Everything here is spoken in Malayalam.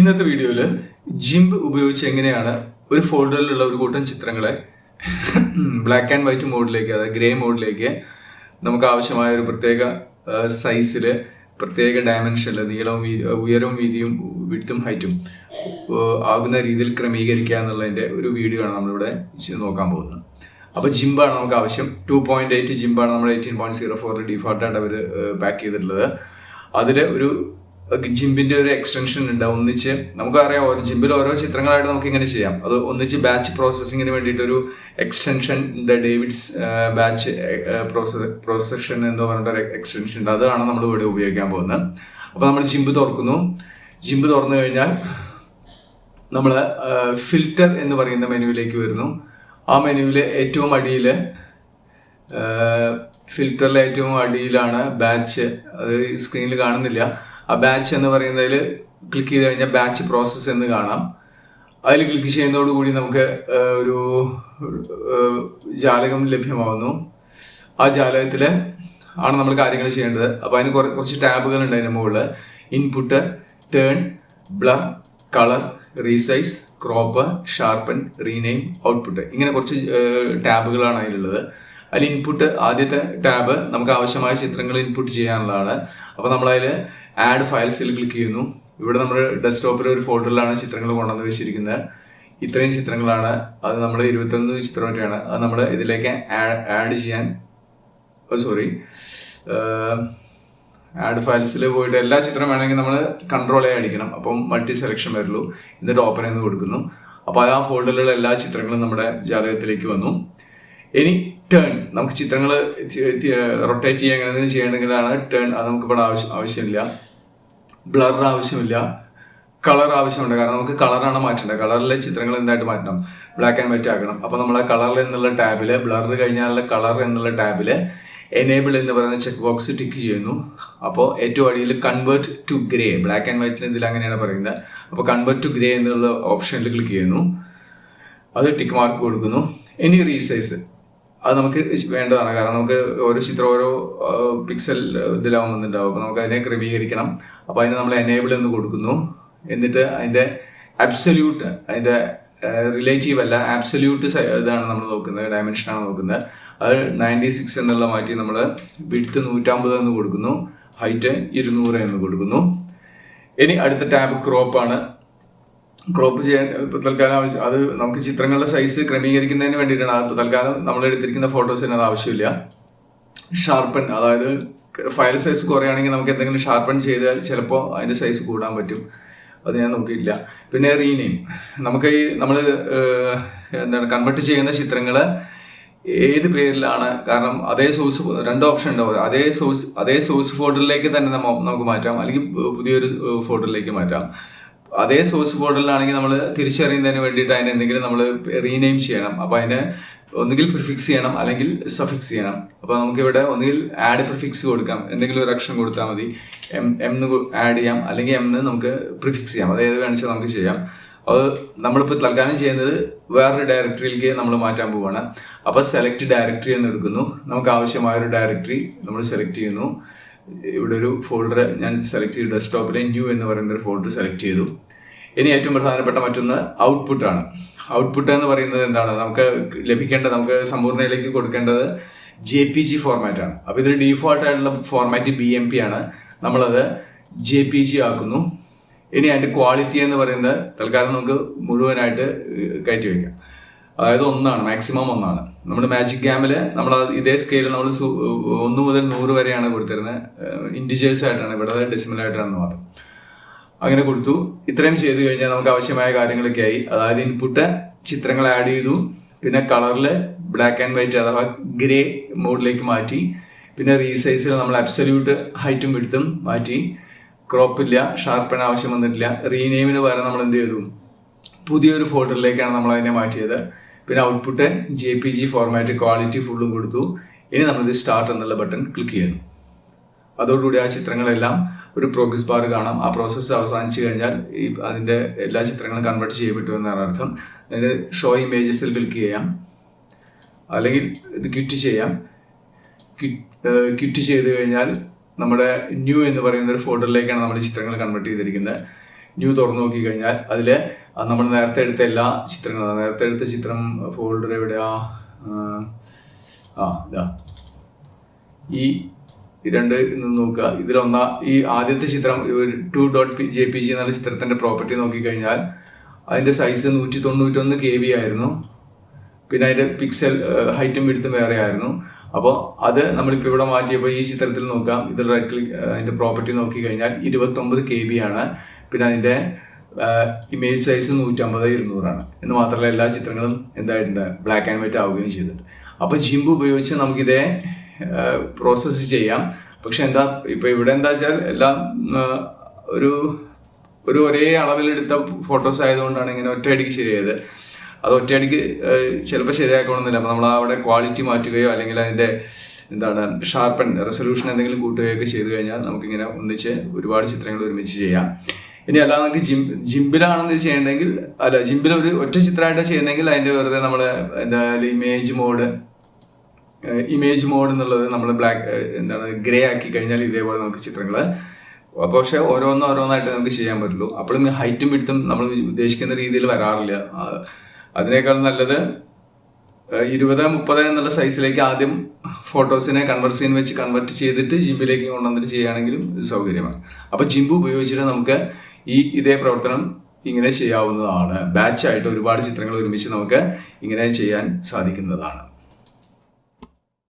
ഇന്നത്തെ വീഡിയോയിൽ ജിംബ് ഉപയോഗിച്ച് എങ്ങനെയാണ് ഒരു ഫോൾഡറിലുള്ള ഒരു കൂട്ടം ചിത്രങ്ങളെ ബ്ലാക്ക് ആൻഡ് വൈറ്റ് മോഡിലേക്ക് അതായത് ഗ്രേ മോഡിലേക്ക് നമുക്ക് ആവശ്യമായ ഒരു പ്രത്യേക സൈസിൽ പ്രത്യേക ഡയമെൻഷനിൽ നീളവും ഉയരവും വീതിയും വിടുത്തും ഹൈറ്റും ആകുന്ന രീതിയിൽ ക്രമീകരിക്കുക എന്നുള്ളതിന്റെ ഒരു വീഡിയോ ആണ് നമ്മളിവിടെ നോക്കാൻ പോകുന്നത്. അപ്പോൾ ജിംബാണ് നമുക്ക് ആവശ്യം. ടു പോയിന്റ് എയ്റ്റ് ജിംബാണ് നമ്മൾ എയ്റ്റീൻ പോയിന്റ് സീറോ ഫോറിൽ ഡിഫോൾട്ടായിട്ട് അവർ പാക്ക് ചെയ്തിട്ടുള്ളത്. അതിൽ ഒരു ജിംബിന്റെ ഒരു എക്സ്റ്റൻഷൻ ഉണ്ട്. ഒന്നിച്ച് നമുക്കറിയാം ഓരോ ജിംബിൽ ഓരോ ചിത്രങ്ങളായിട്ട് നമുക്ക് ഇങ്ങനെ ചെയ്യാം. അത് ഒന്നിച്ച് ബാച്ച് പ്രോസസ്സിങ്ങിന് വേണ്ടിയിട്ട് ഒരു എക്സ്റ്റൻഷൻ ഡേവിഡ്സ് ബാച്ച് പ്രോസസ് പ്രോസഷൻ എന്ന് പറഞ്ഞിട്ട് ഒരു എക്സ്റ്റൻഷൻ ഉണ്ട്. അതാണ് നമ്മൾ ഇവിടെ ഉപയോഗിക്കാൻ പോകുന്നത്. അപ്പോൾ നമ്മൾ ജിംബ് തുറക്കുന്നു. ജിംബ് തുറന്നു കഴിഞ്ഞാൽ നമ്മൾ ഫിൽറ്റർ എന്ന് പറയുന്ന മെനുവിലേക്ക് വരുന്നു. ആ മെനുവിൽ ഏറ്റവും അടിയിൽ ഫിൽറ്ററിലെ ഏറ്റവും അടിയിലാണ് ബാച്ച് അത് സ്ക്രീനിൽ കാണുന്നില്ല. ആ ബാച്ച് എന്ന് പറയുന്നതിൽ ക്ലിക്ക് ചെയ്ത് കഴിഞ്ഞാൽ ബാച്ച് പ്രോസസ്സ് എന്ന് കാണാം. അതിൽ ക്ലിക്ക് ചെയ്യുന്നതോടുകൂടി നമുക്ക് ഒരു ജാലകം ലഭ്യമാവുന്നു. ആ ജാലകത്തിൽ ആണ് നമ്മൾ കാര്യങ്ങൾ ചെയ്യേണ്ടത്. അപ്പോൾ അതിന് കുറ- കുറച്ച് ടാബുകൾ ഉണ്ട് അതിന് മുകളിൽ input turn blur colour resize crop sharpen rename output ഇങ്ങനെ കുറച്ച് ടാബുകളാണ് അതിലുള്ളത്. അതിൽ ഇൻപുട്ട് ആദ്യത്തെ ടാബ് നമുക്ക് ആവശ്യമായ ചിത്രങ്ങൾ ഇൻപുട്ട് ചെയ്യാനുള്ളതാണ്. അപ്പോൾ നമ്മളതിൽ ആഡ് ഫയൽസിൽ ക്ലിക്ക് ചെയ്യുന്നു. ഇവിടെ നമ്മൾ ഡെസ്ക്ടോപ്പിൽ ഒരു ഫോൾഡറിലാണ് ചിത്രങ്ങൾ കൊണ്ടുവന്ന് വെച്ചിരിക്കുന്നത്. ഇത്രയും ചിത്രങ്ങളാണ്. അത് നമ്മൾ ഇരുപത്തൊന്ന് ചിത്രമായിട്ടാണ്. അത് നമ്മൾ ഇതിലേക്ക് ആഡ് ചെയ്യാൻ സോറി ആഡ് ഫയൽസിൽ പോയിട്ട് എല്ലാ ചിത്രം വേണമെങ്കിൽ നമ്മൾ കൺട്രോൾ എ അടിക്കണം. അപ്പം മൾട്ടി സെലക്ഷൻ വരുള്ളൂ. എന്നിട്ട് ഓപ്പൺ ചെയ്ത് കൊടുക്കുന്നു. അപ്പോൾ ആ ഫോൾഡറിലുള്ള എല്ലാ ചിത്രങ്ങളും നമ്മുടെ ജാലകത്തിലേക്ക് വന്നു. ഇനി ടേൺ നമുക്ക് ചിത്രങ്ങൾ റൊട്ടേറ്റ് ചെയ്യാൻ എങ്ങനെ ചെയ്യണമെങ്കിലാണ് ടേൺ അത് നമുക്ക് ഇവിടെ ആവശ്യം ആവശ്യമില്ല. ബ്ലർ ആവശ്യമില്ല. കളർ ആവശ്യമുണ്ട്. കാരണം നമുക്ക് കളറാണ് മാറ്റേണ്ടത്. കളറിലെ ചിത്രങ്ങൾ എന്തായിട്ട് മാറ്റണം? ബ്ലാക്ക് ആൻഡ് വൈറ്റ് ആക്കണം. അപ്പോൾ നമ്മൾ കളർ എന്നുള്ള ടാബിൽ ബ്ലർ കഴിഞ്ഞാലുള്ള കളർ എന്നുള്ള ടാബിൽ എനേബിൾ എന്ന് പറയുന്ന ചെക്ക് ബോക്സ് ടിക്ക് ചെയ്യുന്നു. അപ്പോൾ ഏറ്റവും അടിയിൽ convert to grey black and വൈറ്റിന് ഇതിൽ അങ്ങനെയാണ് പറയുന്നത്. അപ്പോൾ കൺവേർട്ട് ടു ഗ്രേ എന്നുള്ള ഓപ്ഷനിൽ ക്ലിക്ക് ചെയ്യുന്നു. അത് ടിക്ക് മാർക്ക് കൊടുക്കുന്നു. ഇനി റീസൈസ് അത് നമുക്ക് വേണ്ടതാണ്. കാരണം നമുക്ക് ഓരോ ചിത്രം ഓരോ പിക്സൽ ഇതിലാവും വന്നിട്ടുണ്ടാവും. അപ്പോൾ നമുക്ക് അതിനെ ക്രമീകരിക്കണം. അപ്പോൾ അതിന് നമ്മൾ എനേബിൾ എന്ന് കൊടുക്കുന്നു. എന്നിട്ട് അതിന്റെ അബ്സല്യൂട്ട് അതിന്റെ റിലേറ്റീവ് അല്ല ആബ്സല്യൂട്ട് ഇതാണ് നമ്മൾ നോക്കുന്നത്. ഡയമെൻഷനാണ് നോക്കുന്നത്. അത് നയന്റി സിക്സ് എന്നുള്ള മാറ്റി നമ്മൾ വിഡ്ത്ത് നൂറ്റമ്പത് എന്ന് കൊടുക്കുന്നു. ഹൈറ്റ് ഇരുന്നൂറ് എന്ന് കൊടുക്കുന്നു. ഇനി അടുത്ത ടാബ് ക്രോപ്പാണ് ക്രോപ്പ് ചെയ്യാൻ തൽക്കാലം ആവശ്യം അത് നമുക്ക് ചിത്രങ്ങളുടെ സൈസ് ക്രമീകരിക്കുന്നതിന് വേണ്ടിയിട്ടാണ് തൽക്കാലം നമ്മൾ എടുത്തിരിക്കുന്ന ഫോട്ടോസിന് അത് ആവശ്യമില്ല. ഷാർപ്പൻ അതായത് ഫയൽ സൈസ് കുറയാണെങ്കിൽ നമുക്ക് എന്തെങ്കിലും ഷാർപ്പൻ ചെയ്താൽ ചിലപ്പോൾ അതിന്റെ സൈസ് കൂടാൻ പറ്റും. അത് ഞാൻ നോക്കിയിട്ടില്ല. പിന്നെ റീനെയിം നമുക്ക് ഈ നമ്മൾ എന്താണ് കൺവെർട്ട് ചെയ്യുന്ന ചിത്രങ്ങൾ ഏത് പേരിലാണ്? കാരണം അതേ സോഴ്സ് രണ്ട് ഓപ്ഷൻ ഉണ്ടാവും. അതേ സോഴ്സ് അതേ സോഴ്സ് ഫോൾഡറിലേക്ക് തന്നെ നമുക്ക് മാറ്റാം. അല്ലെങ്കിൽ പുതിയൊരു ഫോൾഡറിലേക്ക് മാറ്റാം. അതേ സോഴ്സ് ബോർഡിലാണെങ്കിൽ നമ്മൾ തിരിച്ചറിയുന്നതിന് വേണ്ടിയിട്ട് അതിന് എന്തെങ്കിലും നമ്മൾ റീനെയിം ചെയ്യണം. അപ്പോൾ അതിന് ഒന്നുകിൽ പ്രിഫിക്സ് ചെയ്യണം അല്ലെങ്കിൽ സഫിക്സ് ചെയ്യണം. അപ്പോൾ നമുക്ക് ഇവിടെ ഒന്നുകിൽ ആഡ് പ്രിഫിക്സ് കൊടുക്കാം. എന്തെങ്കിലും ഒരു അക്ഷരം കൊടുത്താൽ മതി. എം എം ആഡ് ചെയ്യാം. അല്ലെങ്കിൽ എം നമുക്ക് പ്രിഫിക്സ് ചെയ്യാം. അതായത് ഏത് നമുക്ക് ചെയ്യാം. അത് നമ്മളിപ്പോൾ തൽക്കാലം ചെയ്യുന്നത് വേറൊരു ഡയറക്ടറിയിലേക്ക് നമ്മൾ മാറ്റാൻ പോവുകയാണ് അപ്പോൾ സെലക്ട് ഡയറക്ടറി എന്ന് എടുക്കുന്നു. നമുക്ക് ആവശ്യമായ ഒരു ഡയറക്ടറി നമ്മൾ സെലക്ട് ചെയ്യുന്നു. ഇവിടെ ഒരു ഫോൾഡർ ഞാൻ സെലക്ട് ചെയ്തു. ഡെസ്ക്ടോപ്പിലെ ന്യൂ എന്ന് പറയുന്ന ഒരു ഫോൾഡർ സെലക്ട് ചെയ്തു. ഇനി ഏറ്റവും പ്രധാനപ്പെട്ട മറ്റൊന്ന് ഔട്ട്പുട്ടാണ് ഔട്ട്പുട്ട് എന്ന് പറയുന്നത് എന്താണ്? നമുക്ക് ലഭിക്കേണ്ടത് നമുക്ക് സമ്പൂർണയിലേക്ക് കൊടുക്കേണ്ടത് ജെ പി ജി ഫോർമാറ്റാണ് അപ്പോൾ ഇതൊരു ഡീഫോൾട്ട് ആയിട്ടുള്ള ഫോർമാറ്റ് ബി എം പി ആണ്. നമ്മളത് ജെ പി ജി ആക്കുന്നു. ഇനി അതിന്റെ ക്വാളിറ്റി എന്ന് പറയുന്നത് തൽക്കാലം നമുക്ക് മുഴുവനായിട്ട് കയറ്റി വയ്ക്കാം. അതായത് ഒന്നാണ് മാക്സിമം ഒന്നാണ്. നമ്മുടെ മാജിക് ഗാമിൽ നമ്മൾ ഇതേ സ്കെയിൽ നമ്മൾ ഒന്ന് മുതൽ നൂറ് വരെയാണ് കൊടുത്തിരുന്നത് ഇൻഡിജേഴ്സ് ആയിട്ടാണ് ഇവിടെ ഡെസിമൽ ആയിട്ടാണ് മാത്രം. അങ്ങനെ കൊടുത്തു. ഇത്രയും ചെയ്ത് കഴിഞ്ഞാൽ നമുക്ക് ആവശ്യമായ കാര്യങ്ങളൊക്കെ ആയി. അതായത് ഇൻപുട്ട് ചിത്രങ്ങൾ ആഡ് ചെയ്തു. പിന്നെ കളറിൽ ബ്ലാക്ക് ആൻഡ് വൈറ്റ് അഥവാ ഗ്രേ മോഡിലേക്ക് മാറ്റി. പിന്നെ റീസൈസിൽ നമ്മൾ അബ്സല്യൂട്ട് ഹൈറ്റും വിടുത്തും മാറ്റി. ക്രോപ്പ് ഇല്ല ഷാർപ്പൻ ആവശ്യം വന്നിട്ടില്ല. റീനെയിമിന് പകരം നമ്മൾ എന്ത് ചെയ്തു? പുതിയൊരു ഫോൾഡറിലേക്കാണ് നമ്മൾ അതിനെ മാറ്റിയത്. പിന്നെ output J P G format quality ഫുള്ളും കൊടുത്തു. ഇനി നമ്മൾ നമ്മളിത് സ്റ്റാർട്ട് എന്നുള്ള ബട്ടൺ ക്ലിക്ക് ചെയ്യുന്നു. അതോടുകൂടി ആ ചിത്രങ്ങളെല്ലാം ഒരു പ്രോഗ്രസ് ബാർ കാണാം. ആ പ്രോസസ്സ് അവസാനിച്ചു കഴിഞ്ഞാൽ ഈ അതിന്റെ എല്ലാ ചിത്രങ്ങളും കൺവേർട്ട് ചെയ്യപ്പെട്ടു എന്നാണ് അർത്ഥം. അതിന് ഷോ ഇമേജസിൽ ക്ലിക്ക് ചെയ്യാം. അല്ലെങ്കിൽ ഇത് ക്വിറ്റ് ചെയ്യാം. ക്വിറ്റ് ചെയ്ത് കഴിഞ്ഞാൽ നമ്മുടെ ന്യൂ എന്ന് പറയുന്ന ഒരു ഫോൾഡറിലേക്കാണ് നമ്മൾ ചിത്രങ്ങൾ കൺവേർട്ട് ചെയ്തിരിക്കുന്നത്. ന്യൂ തുറന്നു നോക്കി കഴിഞ്ഞാൽ അതിൽ നമ്മൾ നേരത്തെ എടുത്ത എല്ലാ ചിത്രങ്ങളും നേരത്തെ എടുത്ത ചിത്രം ഫോൾഡർ എവിടെയാ? ആ, ഇതാ. ഈ രണ്ട് നിന്ന് നോക്കുക. ഇതിലൊന്നാ ഈ ആദ്യത്തെ ചിത്രം two dot J P G എന്നുള്ള ചിത്രത്തിന്റെ പ്രോപ്പർട്ടി നോക്കിക്കഴിഞ്ഞാൽ അതിന്റെ സൈസ് നൂറ്റി തൊണ്ണൂറ്റൊന്ന് കെ ബി ആയിരുന്നു. പിന്നെ അതിന്റെ പിക്സൽ ഹൈറ്റും വിടുത്തും വേറെ ആയിരുന്നു. അപ്പോൾ അത് നമ്മളിപ്പോൾ ഇവിടെ മാറ്റിയപ്പോൾ ഈ ചിത്രത്തിൽ നോക്കാം. ഇതിൽ റൈറ്റ് ക്ലിക്ക് അതിന്റെ പ്രോപ്പർട്ടി നോക്കി കഴിഞ്ഞാൽ ഇരുപത്തൊമ്പത് കെ ബി ആണ്. പിന്നെ അതിന്റെ ഇമേജ് സൈസ് നൂറ്റമ്പത് ഇരുന്നൂറാണ്. എന്ന് മാത്രമല്ല എല്ലാ ചിത്രങ്ങളും എന്തായിട്ടുണ്ട് ബ്ലാക്ക് ആൻഡ് വൈറ്റ് ആവുകയും ചെയ്തിട്ടുണ്ട്. അപ്പോൾ ജിംബ് ഉപയോഗിച്ച് നമുക്കിതേ പ്രോസസ്സ് ചെയ്യാം. പക്ഷെ എന്താ ഇപ്പോൾ ഇവിടെ എന്താ വെച്ചാൽ എല്ലാം ഒരു ഒരു ഒരേ അളവിലെടുത്ത ഫോട്ടോസ് ആയതുകൊണ്ടാണ് ഇങ്ങനെ ഒറ്റയടിക്ക് ശരിയായത്. അത് ഒറ്റയടിക്ക് ചിലപ്പോൾ ശരിയാക്കണമെന്നില്ല. അപ്പോൾ നമ്മൾ അവിടെ ക്വാളിറ്റി മാറ്റുകയോ അല്ലെങ്കിൽ അതിന്റെ എന്താണ് ഷാർപ്പൺ റെസൊല്യൂഷൻ എന്തെങ്കിലും കൂട്ടുകയോ ഒക്കെ ചെയ്തു കഴിഞ്ഞാൽ നമുക്കിങ്ങനെ ഒന്നിച്ച് ഒരുപാട് ചിത്രങ്ങൾ ഒരുമിച്ച് ചെയ്യാം. ഇനി അല്ലാതെ നമുക്ക് ജിം ജിംബിലാണെന്ന് ഇത് ചെയ്യണമെങ്കിൽ അല്ല ജിംബിൽ ഒരു ഒറ്റ ചിത്രമായിട്ട് ചെയ്യണമെങ്കിൽ അതിന്റെ വെറുതെ നമ്മൾ എന്താ ഇമേജ് മോഡ് ഇമേജ് മോഡ് എന്നുള്ളത് നമ്മൾ ബ്ലാക്ക് എന്താണ് ഗ്രേ ആക്കി കഴിഞ്ഞാൽ ഇതേപോലെ നമുക്ക് ചിത്രങ്ങൾ പക്ഷെ ഓരോന്നും ഓരോന്നായിട്ട് നമുക്ക് ചെയ്യാൻ പറ്റുള്ളൂ. അപ്പോഴും ഹൈറ്റും വിടുത്തും നമ്മൾ ഉദ്ദേശിക്കുന്ന രീതിയിൽ വരാറില്ല. അതിനേക്കാൾ നല്ലത് ഇരുപത് മുപ്പത് എന്നുള്ള സൈസിലേക്ക് ആദ്യം ഫോട്ടോസിനെ കൺവെർസീൻ വെച്ച് കൺവെർട്ട് ചെയ്തിട്ട് ജിമ്പിലേക്ക് കൊണ്ടുവന്നിട്ട് ചെയ്യുകയാണെങ്കിലും സൗകര്യമാണ്. അപ്പോൾ ജിമ്പ് ഉപയോഗിച്ചിട്ട് നമുക്ക് ഈ ഇതേ പ്രവർത്തനം ഇങ്ങനെ ചെയ്യാവുന്നതാണ്. ബാച്ചായിട്ട് ഒരുപാട് ചിത്രങ്ങൾ ഒരുമിച്ച് നമുക്ക് ഇങ്ങനെ ചെയ്യാൻ സാധിക്കുന്നതാണ്.